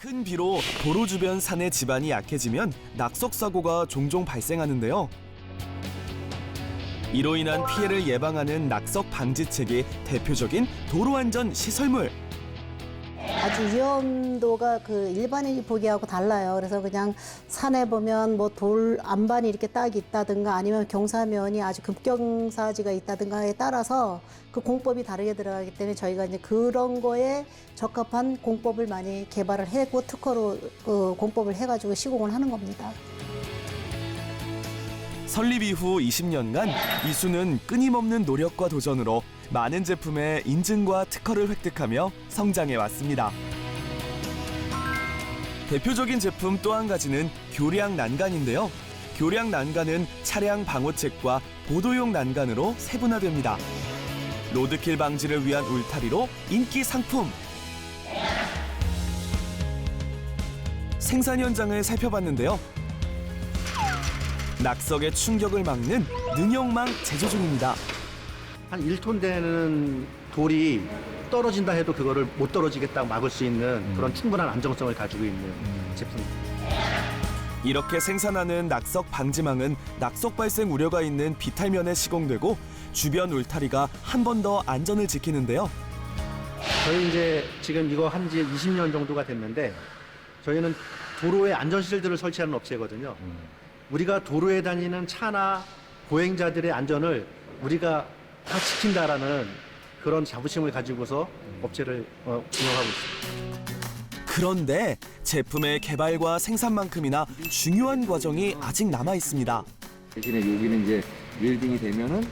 큰 비로 도로 주변 산의 지반이 약해지면 낙석 사고가 종종 발생하는데요. 이로 인한 피해를 예방하는 낙석 방지책이 대표적인 도로 안전 시설물. 아주 위험도가 그 일반인이 보기하고 달라요. 그래서 그냥 산에 보면 뭐 돌 안반이 이렇게 딱 있다든가 아니면 경사면이 아주 급경사지가 있다든가에 따라서 그 공법이 다르게 들어가기 때문에 저희가 이제 그런 거에 적합한 공법을 많이 개발을 해고 특허로 그 공법을 해가지고 시공을 하는 겁니다. 설립 이후 20년간 이수는 끊임없는 노력과 도전으로 많은 제품의 인증과 특허를 획득하며 성장해 왔습니다. 대표적인 제품 또 한 가지는 교량 난간인데요. 교량 난간은 차량 방호책과 보도용 난간으로 세분화됩니다. 로드킬 방지를 위한 울타리로 인기 상품. 생산 현장을 살펴봤는데요. 낙석의 충격을 막는 능형망 제조 중입니다. 한 1톤 되는 돌이 떨어진다 해도 그거를 못 떨어지겠다고 막을 수 있는 그런 충분한 안정성을 가지고 있는 제품입니다. 이렇게 생산하는 낙석 방지망은 낙석 발생 우려가 있는 비탈면에 시공되고 주변 울타리가 한 번 더 안전을 지키는데요. 저희 이제 지금 이거 한 지 20년 정도가 됐는데 저희는 도로에 안전실들을 설치하는 업체거든요. 우리가 도로에 다니는 차나 보행자들의 안전을 우리가 다 지킨다라는 그런 자부심을 가지고서 업체를 어, 운영하고 있습니다. 그런데 제품의 개발과 생산만큼이나 중요한 과정이 아직 남아 있습니다. 대신에 여기는 이제 웰딩이 되면은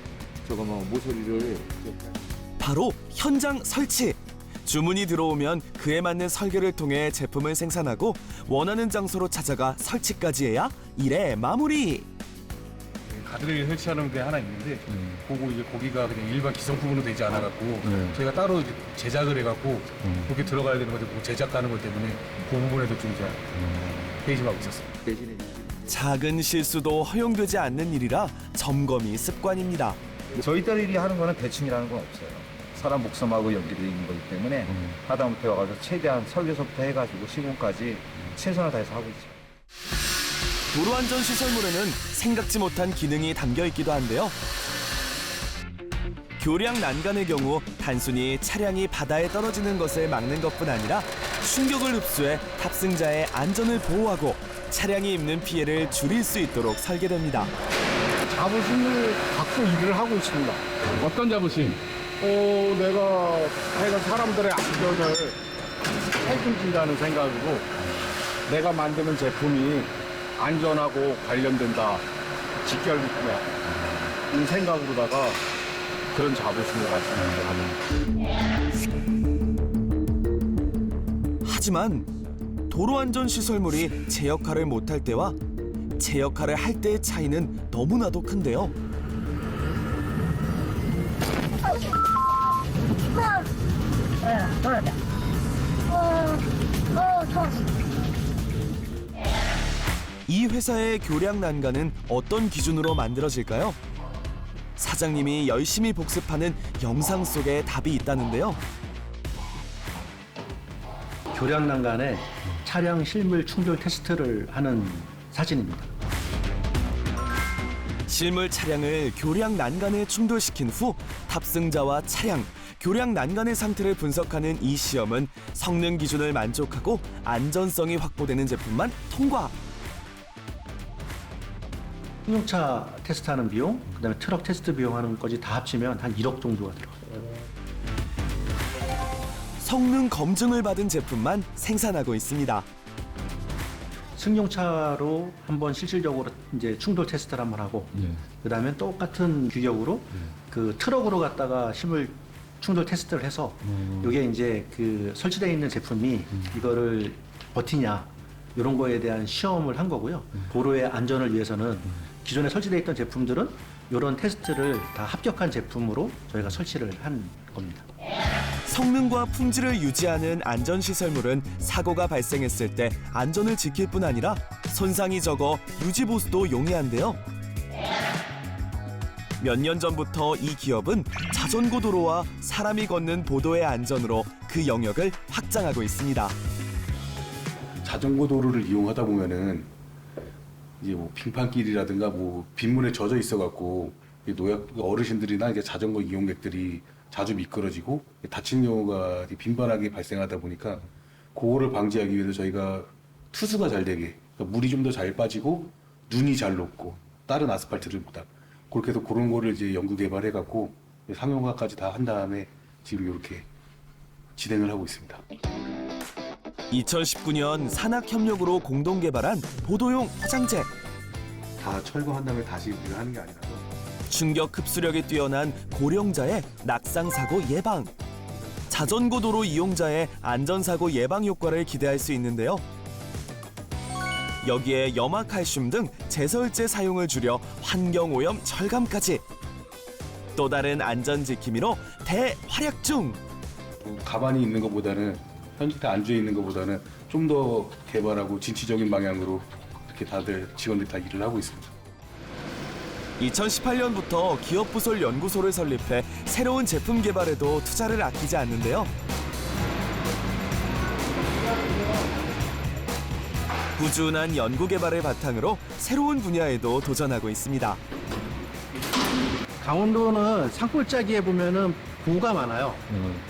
저거 뭐 모서리를 바로 현장 설치. 주문이 들어오면 그에 맞는 설계를 통해 제품을 생산하고 원하는 장소로 찾아가 설치까지 해야 일의 마무리. 가드레일 설치하는 게 하나 있는데 그거 이제 거기가 그냥 일반 기성품으로 되지 않아 갖고 저희가 따로 이제 제작을 해 갖고 그렇게 들어가야 되는 건데 그 제작하는 것 때문에 그 부분에도 좀 이제 회의심하고 있었어요. 대신에 작은 실수도 허용되지 않는 일이라 점검이 습관입니다. 저희 딸이 하는 거는 대충이라는 건 없어요. 사람 목숨하고 연결되어 있는 거기 때문에 하다못해 와서 최대한 설계서부터 해가지고 시공까지 최선을 다해서 하고 있죠. 도로 안전 시설물에는 생각지 못한 기능이 담겨 있기도 한데요. 교량 난간의 경우 단순히 차량이 바다에 떨어지는 것을 막는 것뿐 아니라 충격을 흡수해 탑승자의 안전을 보호하고 차량이 입는 피해를 줄일 수 있도록 설계됩니다. 자부심을 갖고 일을 하고 있습니다. 어떤 자부심? 어, 내가 내가 사람들의 안전을 책임진다는 생각이고 내가 만드는 제품이 안전하고 관련된다. 직결부터 이 생각으로다가 그런 자부심을 가지고 하는 하지만 도로 안전 시설물이 제 역할을 못할 때와 제 역할을 할 때의 차이는 너무나도 큰데요. 이 회사의 교량 난간은 어떤 기준으로 만들어질까요? 사장님이 열심히 복습하는 영상 속에 답이 있다는데요. 교량 난간에 차량 실물 충돌 테스트를 하는 사진입니다. 실물 차량을 교량 난간에 충돌시킨 후 탑승자와 차량, 교량 난간의 상태를 분석하는 이 시험은 성능 기준을 만족하고 안전성이 확보되는 제품만 통과. 승용차 테스트하는 비용, 그다음에 트럭 테스트 비용 하는 것까지 다 합치면 한 1억 정도가 들어가요. 성능 검증을 받은 제품만 생산하고 있습니다. 승용차로 한번 실질적으로 이제 충돌 테스트를 한번 하고 그다음에 똑같은 규격으로 그 트럭으로 갔다가 실물 충돌 테스트를 해서 이게 이제 그 설치되어 있는 제품이 이거를 버티냐 이런 거에 대한 시험을 한 거고요. 도로의 안전을 위해서는 기존에 설치되어 있던 제품들은 이런 테스트를 다 합격한 제품으로 저희가 설치를 한 겁니다. 성능과 품질을 유지하는 안전시설물은 사고가 발생했을 때 안전을 지킬 뿐 아니라 손상이 적어 유지 보수도 용이한데요. 몇 년 전부터 이 기업은 자전거 도로와 사람이 걷는 보도의 안전으로 그 영역을 확장하고 있습니다. 자전거 도로를 이용하다 보면은 이제 뭐 빙판길이라든가 뭐 빗물에 젖어 있어갖고 이 노약 어르신들이나 이제 자전거 이용객들이 자주 미끄러지고 다치는 경우가 빈번하게 발생하다 보니까 그거를 방지하기 위해서 저희가 투수가 잘 되게 그러니까 물이 좀 더 잘 빠지고 눈이 잘 녹고 다른 아스팔트들보다 그렇게 해서 그런 거를 이제 연구 개발해 갖고 상용화까지 다 한 다음에 지금 이렇게 진행을 하고 있습니다. 2019년 산학협력으로 공동 개발한 보도용 화장재. 다 철거한 다음에 다시 우리가 하는 게 아니라서 충격 흡수력이 뛰어난 고령자의 낙상 사고 예방. 자전거 도로 이용자의 안전사고 예방 효과를 기대할 수 있는데요. 여기에 염화칼슘 등 제설제 사용을 줄여 환경오염 절감까지. 또 다른 안전 지킴이로 대활약 중. 뭐 가만히 있는 것보다는 현직에 앉아 있는 것보다는 좀 더 개발하고 진취적인 방향으로 이렇게 다들 직원들이 다 일을 하고 있습니다. 2018년부터 기업부설 연구소를 설립해 새로운 제품 개발에도 투자를 아끼지 않는데요. 꾸준한 연구 개발을 바탕으로 새로운 분야에도 도전하고 있습니다. 강원도는 산골짜기에 보면은 보가 많아요.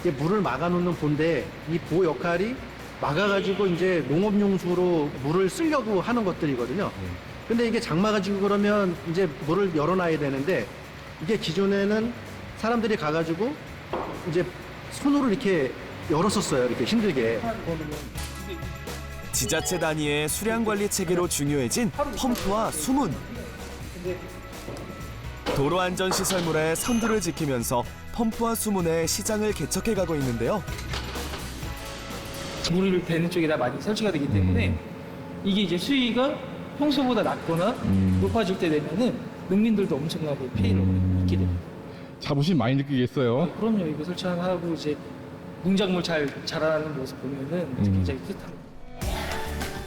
이게 물을 막아놓는 보인데 이 보 역할이 막아가지고 이제 농업용수로 물을 쓰려고 하는 것들이거든요. 근데 이게 장마가지고 그러면 이제 물을 열어놔야 되는데 이게 기존에는 사람들이 가가지고 이제 손으로 이렇게 열었었어요. 이렇게 힘들게. 지자체 단위의 수량 관리 체계로 중요해진 펌프와 수문. 도로 안전 시설물의 선두를 지키면서 펌프와 수문의 시장을 개척해 가고 있는데요. 물을 대는 쪽에다 많이 설치가 되기 때문에 이게 이제 수위가 평소보다 낮거나 높아질 때 되면은 농민들도 엄청나게 피해를 입게 됩니다. 자부심 많이 느끼겠어요. 그럼요. 이거 설치하고 이제 농작물 잘 자라나는 모습 보면은 굉장히 뿌듯합니다.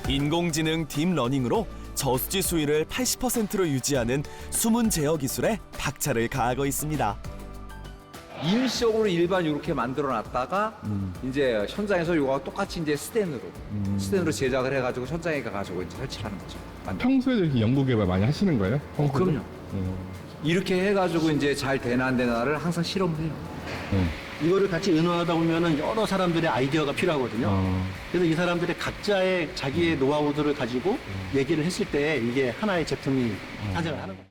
인공지능 딥러닝으로 저수지 수위를 80%로 유지하는 수문 제어 기술에 박차를 가하고 있습니다. 일시적으로 일반 이렇게 만들어 놨다가 음. 이제 현장에서 이거와 똑같이 이제 스텐으로 스텐으로 제작을 해가지고 현장에 가가지고 이제 설치하는 거죠. 만들- 평소에 이렇게 연구 개발 많이 하시는 거예요? 어, 그럼요. 이렇게 해가지고 이제 잘 되나 안 되나를 항상 실험을 해요. 이거를 같이 의논하다 보면은 여러 사람들의 아이디어가 필요하거든요. 그래서 이 사람들의 각자의 자기의 노하우들을 가지고 얘기를 했을 때 이게 하나의 제품이 탄생을 하는 거예요.